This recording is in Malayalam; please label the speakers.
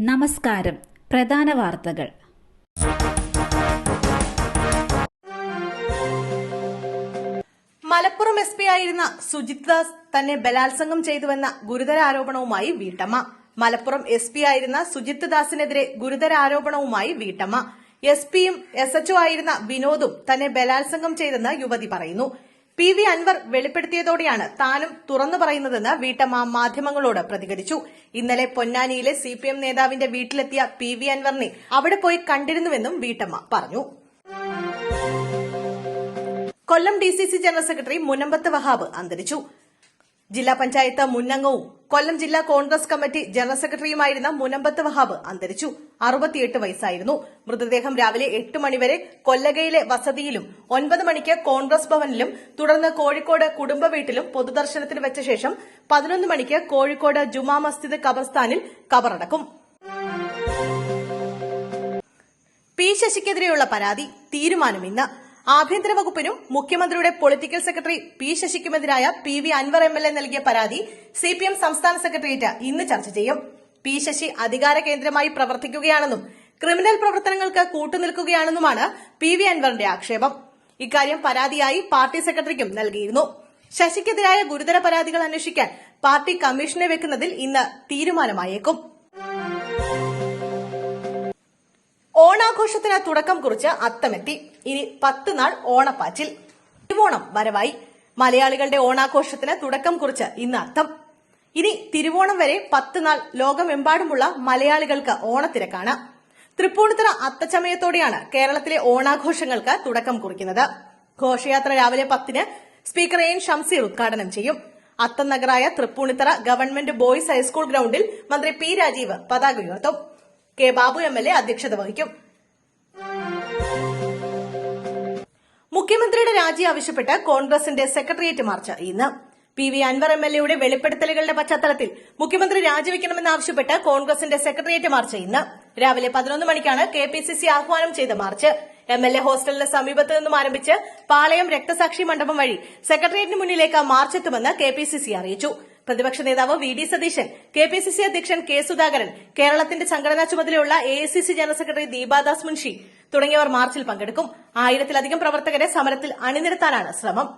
Speaker 1: നമസ്കാരം. പ്രധാന വാർത്തകൾ.
Speaker 2: മലപ്പുറം എസ് പി ആയിരുന്ന സുജിത് ദാസ് തന്നെ ബലാത്സംഗം ചെയ്തുവെന്ന ഗുരുതര ആരോപണവുമായി വീട്ടമ്മ. മലപ്പുറം എസ് പി ആയിരുന്ന സുജിത് ദാസിനെതിരെ ഗുരുതര ആരോപണവുമായി വീട്ടമ്മ. എസ് പിയും എസ് എച്ച്ഒ ആയിരുന്ന വിനോദും തന്നെ ബലാത്സംഗം ചെയ്തെന്ന് യുവതി പറയുന്നു. പി വി അൻവർ വെളിപ്പെടുത്തിയതോടെയാണ് താനും തുറന്നു പറയുന്നതെന്ന് വീട്ടമ്മ മാധ്യമങ്ങളോട് പ്രതികരിച്ചു. ഇന്നലെ പൊന്നാനിയിലെ സി പി എം നേതാവിന്റെ വീട്ടിലെത്തിയ പി വി അൻവറിനെ അവിടെ പോയി കണ്ടിരുന്നുവെന്നും വീട്ടമ്മ പറഞ്ഞു. Kollam D C C general secretary Munambath Wahab അന്തരിച്ചു. ജില്ലാ പഞ്ചായത്ത് മുന്നംഗവും കൊല്ലം ജില്ലാ കോൺഗ്രസ് കമ്മിറ്റി ജനറൽ സെക്രട്ടറിയുമായിരുന്ന മുനമ്പത്ത് വഹാബ് അന്തരിച്ചു. അറുപത്തിയെട്ട് വയസ്സായിരുന്നു. മൃതദേഹം രാവിലെ എട്ട് മണിവരെ കൊല്ലകയിലെ വസതിയിലും ഒൻപത് മണിക്ക് കോൺഗ്രസ് ഭവനിലും തുടർന്ന് കോഴിക്കോട് കുടുംബ വീട്ടിലും പൊതുദർശനത്തിന് വെച്ച ശേഷം പതിനൊന്ന് മണിക്ക് കോഴിക്കോട് ജുമാ മസ്ജിദ് ഖബർസ്ഥാനിൽ കബറടക്കും. പി ശശിക്കെതിരെയുള്ള പരാതി തീരുമാനം ഇന്ന് ആഭ്യന്തര വകുപ്പിനും മുഖ്യമന്ത്രിയുടെ political secretary P ശശിക്കുമെതിരായ P V Anvar M L A നൽകിയ പരാതി സി പി എം സംസ്ഥാന സെക്രട്ടേറിയറ്റ് ഇന്ന് ചർച്ച ചെയ്യും. പി ശശി അധികാര കേന്ദ്രമായി പ്രവർത്തിക്കുകയാണെന്നും ക്രിമിനൽ പ്രവർത്തനങ്ങൾക്ക് കൂട്ടുനിൽക്കുകയാണെന്നുമാണ് പി വി അൻവറിന്റെ ആക്ഷേപം. ഇക്കാര്യം പരാതിയായി പാർട്ടി സെക്രട്ടറിക്കും നൽകിയിരുന്നു. ശശിക്കെതിരായ ഗുരുതര പരാതികൾ അന്വേഷിക്കാൻ പാർട്ടി കമ്മീഷനെ വെക്കുന്നതിൽ ഇന്ന് തീരുമാനമായേക്കും. ഓണാഘോഷത്തിന് തുടക്കം കുറിച്ച് അത്തമെത്തി. ഇനി പത്ത് നാൾ ഓണപ്പാച്ചിൽ. തിരുവോണം വരവായി. മലയാളികളുടെ ഓണാഘോഷത്തിന് തുടക്കം കുറിച്ച് ഇന്ന് അത്തം ഇനി തിരുവോണം വരെ പത്ത് നാൾ ലോകമെമ്പാടുമുള്ള മലയാളികൾക്ക് ഓണത്തിരക്കാണ്. തൃപ്പൂണിത്തുറ അത്തച്ചമയത്തോടെയാണ് കേരളത്തിലെ ഓണാഘോഷങ്ങൾക്ക് തുടക്കം കുറിക്കുന്നത്. ഘോഷയാത്ര രാവിലെ പത്തിന് സ്പീക്കർ എൻ ഷംസീർ ഉദ്ഘാടനം ചെയ്യും. അത്തം നഗറായ Thrippunithura government boys high school ഗ്രൌണ്ടിൽ മന്ത്രി പി രാജീവ് പതാക ഉയർത്തും. കെ ബാബു എ അധ്യക്ഷത വഹിക്കും. മുഖ്യമന്ത്രിയുടെ രാജി ആവശ്യപ്പെട്ട് കോൺഗ്രസിന്റെ സെക്രട്ടേറിയറ്റ് മാർച്ച് ഇന്ന്. P V Anvar M L എയുടെ വെളിപ്പെടുത്തലുകളുടെ പശ്ചാത്തലത്തിൽ മുഖ്യമന്ത്രി രാജിവെക്കണമെന്നാവശ്യപ്പെട്ട് കോൺഗ്രസിന്റെ സെക്രട്ടേറിയറ്റ് മാർച്ച് ഇന്ന്. രാവിലെ പതിനൊന്ന് മണിക്കാണ് കെ പി സി സി ആഹ്വാനം ചെയ്ത മാർച്ച്. എം എൽ എ ഹോസ്റ്റലിന് സമീപത്ത് നിന്നും ആരംഭിച്ച് പാളയം രക്തസാക്ഷി മണ്ഡപം വഴി സെക്രട്ടേറിയറ്റിന് മുന്നിലേക്ക് മാർച്ച് എത്തുമെന്ന് കെ പി സി സി അറിയിച്ചു. പ്രതിപക്ഷ നേതാവ് V D Satheesan K P C C അധ്യക്ഷൻ കെ സുധാകരൻ കേരളത്തിന്റെ സംഘടനാ ചുമതലയുള്ള A I C C general secretary Deepa Das Munshi തുടങ്ങിയവർ മാർച്ചിൽ പങ്കെടുക്കും. ആയിരത്തിലധികം പ്രവർത്തകരെ സമരത്തിൽ അണിനിരത്താനാണ് ശ്രമം.